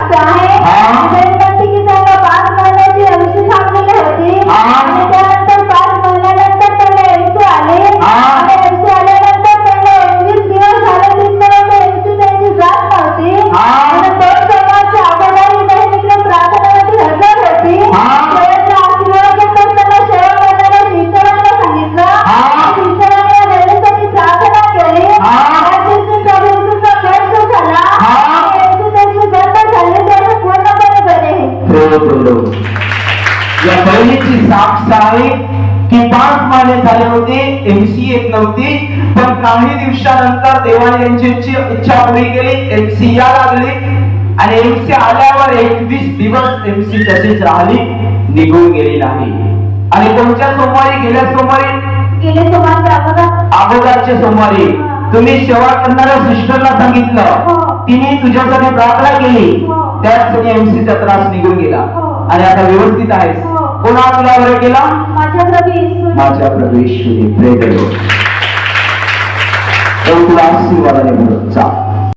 आहे हा. या बहिणीची साक्ष आहे की पाच महिने झाले होते एमसी येत नव्हती. पण काही दिवसानंतर देवाने यांची इच्छा- पुरी केली एमसी या लागली. आणि एमसी आल्यावर एकवीस दिवस एमसी तशीच राहिली निघून गेली नाही. आणि कोणत्या सोमवारी? गेल्या सोमवारी? गेले सोमवारच्या अगोदर. अगोदरच्या सोमवारी. तुम्ही सेवा करणाऱ्या सिस्टरला हो. सांगितलं तिने तुझ्यासाठी प्रार्थना केली. हो. त्याच क्षणी एमसीचा त्रास निघून गेला. हो. आणि आता व्यवस्थित आहेस हो. कोणा तुला बरं केला? माझ्या प्रेम तुला आशीर्वादाने भरत जा.